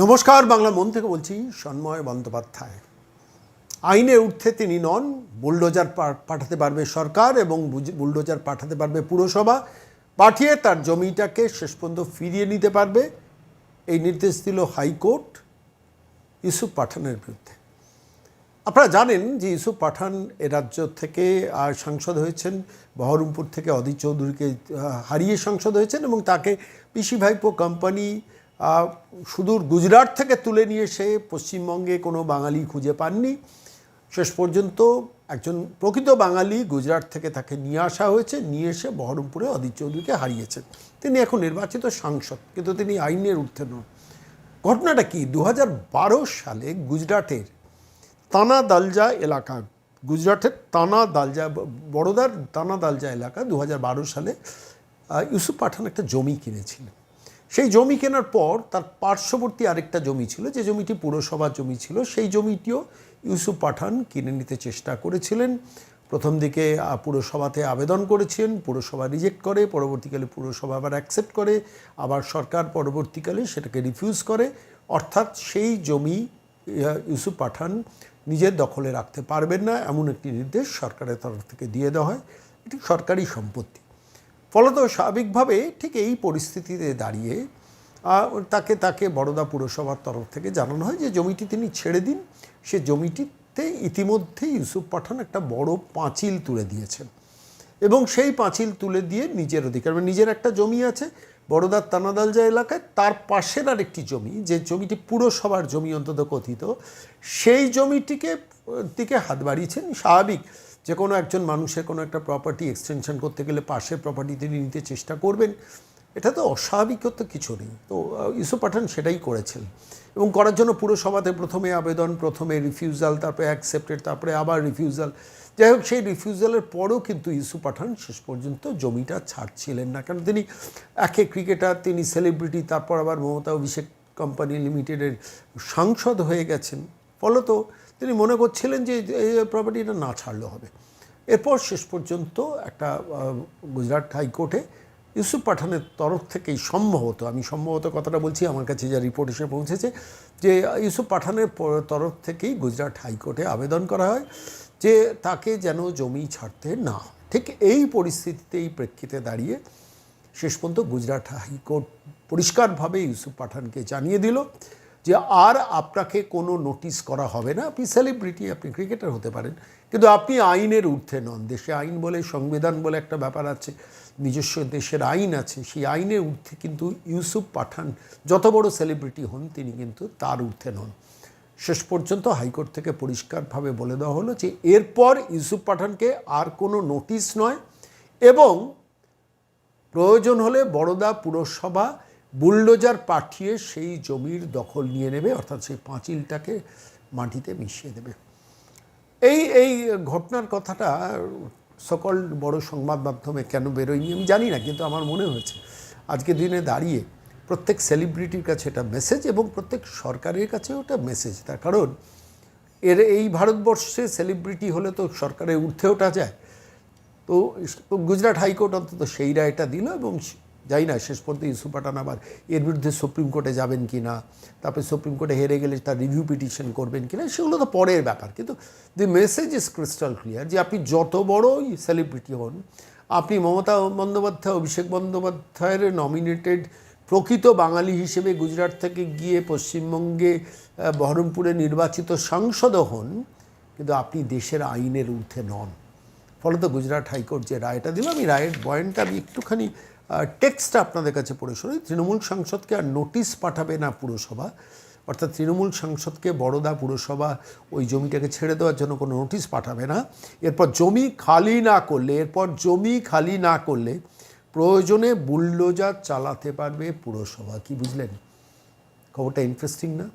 নমস্কার, বাংলা মন থেকে বলছি সন্ময় বন্দ্যোপাধ্যায়। আইনে উঠতে তিনি নন, বুলডোজার পাঠাতে পারবে সরকার এবং বুলডোজার পাঠাতে পারবে পুরসভা। পাঠিয়ে তার জমিটাকে শেষ পর্যন্ত ফিরিয়ে নিতে পারবে। এই নির্দেশ দিল হাইকোর্ট ইউসুফ পাঠানের বিরুদ্ধে। আপনারা জানেন যে ইউসুফ পাঠান এ রাজ্য থেকে আর সাংসদ হয়েছেন। বহরমপুর থেকে অদিত চৌধুরীকে হারিয়ে সাংসদ হয়েছেন এবং তাকে পিসি ভাইপো কোম্পানি সুদূর গুজরাট থেকে তুলে নিয়ে সে পশ্চিমবঙ্গে কোনো বাঙালি খুঁজে পাননি। শেষ পর্যন্ত একজন প্রকৃত বাঙালি গুজরাট থেকে তাকে নিয়ে আসা হয়েছে, নিয়ে এসে বহরমপুরে অদিত চৌধুরীকে হারিয়েছেন। তিনি এখন নির্বাচিত সাংসদ, কিন্তু তিনি আইনের ঊর্ধ্বে নন। ঘটনাটা কি? দু হাজার বারো সালে গুজরাটের তানা দালজা এলাকা, গুজরাটের তানা দালজা, বড়োদার তানা দালজা এলাকা দু হাজার বারো সালে ইউসুফ পাঠান একটা জমি কিনেছিলেন। সেই জমি কেনার পর তার পার্শ্ববর্তী আরেকটা জমি ছিল, যে জমিটি পুরসভার জমি ছিল, সেই জমিটিও ইউসুফ পাঠান কিনে নিতে চেষ্টা করেছিলেন। প্রথম দিকে পুরসভাতে আবেদন করেছেন, পুরসভা রিজেক্ট করে, পরবর্তীকালে পুরসভা আবার অ্যাকসেপ্ট করে, আবার সরকার পরবর্তীকালে সেটাকে রিফিউজ করে। অর্থাৎ সেই জমি ইউসুফ পাঠান নিজের দখলে রাখতে পারবেন না, এমন একটি নির্দেশ সরকারের তরফ থেকে দিয়ে দেওয়া হয়। এটি সরকারি সম্পত্তি। ফলত স্বাভাবিকভাবে ঠিক এই পরিস্থিতিতে দাঁড়িয়ে তাকে তাকে বড়দা পুরসভার তরফ থেকে জানানো হয় যে জমিটি তিনি ছেড়ে দিন। সে জমিটিতে ইতিমধ্যে ইউসুফ পাঠান একটা বড় পাঁচিল তুলে দিয়েছেন। এবং সেই পাঁচিল তুলে দিয়ে নিজের অধিকার মানে নিজের একটা জমি আছে বড়দার তানাদালজা এলাকায়, তার পাশের আর একটি জমি, যে জমিটি পুরসভার জমি অন্তত কথিত, সেই জমিটিকে, দিকে হাত বাড়িয়েছেন স্বাভাবিক যে কোনো একজন মানুষের কোনো একটা প্রপার্টি এক্সটেনশন করতে গেলে পাশের প্রপার্টি তিনি নিতে চেষ্টা করবেন। এটা তো অস্বাভাবিকত কিছু নেই। তো ইউসুফ পাঠান সেটাই করেছেন। এবং করার জন্য পুরসভাতে প্রথমে আবেদন, প্রথমে রিফিউজাল তারপরে অ্যাকসেপ্টেড তারপরে আবার রিফিউজাল যাই হোক, সেই রিফিউজালের পরেও কিন্তু ইউসুফ পাঠান শেষ পর্যন্ত জমিটা ছাড়ছিলেন না। কারণ তিনি একে ক্রিকেটার তিনি সেলিব্রিটি তারপর আবার মমতা অভিষেক কোম্পানি লিমিটেডের সাংসদ হয়ে গেছেন। ফলত তিনি মনে করছিলেন যে এই প্রপার্টিটা না ছাড়লে হবে। এরপর শেষ পর্যন্ত একটা গুজরাট হাইকোর্টে ইউসুফ পাঠানের তরফ থেকেই সম্ভবত, আমি সম্ভবত কথাটা বলছি, আমার কাছে যা রিপোর্ট এসে পৌঁছেছে, যে ইউসুফ পাঠানের তরফ থেকেই গুজরাট হাইকোর্টে আবেদন করা হয় যে তাকে যেন জমি ছাড়তে না ঠিক এই পরিস্থিতিতে এই প্রেক্ষিতে দাঁড়িয়ে শেষ পর্যন্ত গুজরাট হাইকোর্ট পরিষ্কারভাবে ইউসুফ পাঠানকে জানিয়ে দিল। যে আর আপনাকে কোনো নোটিশ করা হবে না। আপনি সেলিব্রিটি আপনি ক্রিকেটার হতে পারেন। কিন্তু আপনি আইনের ঊর্ধ্বে নন। দেশে আইন বলে, সংবিধান বলে একটা ব্যাপার আছে, নিজস্ব দেশের আইন আছে, সেই আইনের ঊর্ধ্বে কিন্তু ইউসুফ পাঠান, যত বড় সেলিব্রিটি হন, তিনি কিন্তু তার ঊর্ধ্বে নন। শেষ পর্যন্ত হাইকোর্ট থেকে পরিষ্কারভাবে বলে দেওয়া হলো যে, এরপর ইউসুফ পাঠানকে আর কোনো নোটিশ নয় এবং প্রয়োজন হলে বড়দা পুরসভা বুলডোজার পাঠিয়ে সেই জমির দখল নিয়ে নেবে, অর্থাৎ সেই পাঁচিলটাকে মাটিতে মিশিয়ে দেবে। এই এই ঘটনার কথাটা সকল বড় সংবাদ মাধ্যমে কেন বেরোয়নি আমি জানি না, কিন্তু আমার মনে হয়েছে। আজকে দিনে দাঁড়িয়ে প্রত্যেক সেলিব্রিটির কাছে এটা মেসেজ এবং প্রত্যেক সরকারের কাছেও ওটা মেসেজ তার কারণ, এর এই ভারতবর্ষে সেলিব্রিটি হলে তো সরকারের ঊর্ধ্বে ওঠা যায়। তো গুজরাট হাইকোর্ট অন্তত সেই রায়টা দিল এবং যাই না, শেষ পর্যন্ত ইউসুফ পাঠান আবার এর বিরুদ্ধে সুপ্রিম কোর্টে যাবেন কি না, তারপরে সুপ্রিম কোর্টে হেরে গেলে তার রিভিউ পিটিশন করবেন কি না, সেগুলো তো পরের ব্যাপার। কিন্তু the message is crystal clear যে আপনি যত বড়ই সেলিব্রিটি হন, আপনি মমতা বন্দ্যোপাধ্যায়, অভিষেক বন্দ্যোপাধ্যায়ের নমিনেটেড প্রকৃত বাঙালি হিসেবে গুজরাট থেকে গিয়ে পশ্চিমবঙ্গে বহরমপুরে নির্বাচিত সাংসদও হন, কিন্তু আপনি দেশের আইনের ঊর্ধ্বে নন। ফলত গুজরাট হাইকোর্ট যে রায়টা দিল, আমি রায়ের পয়েন্টটা আমি একটুখানি টেক্সটটা আপনাদের কাছে পড়ে শোনাই। তৃণমূল সাংসদকে আর নোটিশ পাঠাবে না পুরসভা, অর্থাৎ তৃণমূল সাংসদকে বড়দা পুরসভা ওই জমিটাকে ছেড়ে দেওয়ার জন্য কোনো নোটিশ পাঠাবে না। এরপর জমি খালি না করলে, এরপর জমি খালি না করলে প্রয়োজনে বুলডোজার চালাতে পারবে পুরসভা। কি বুঝলেন? খবরটা ইন্টারেস্টিং না?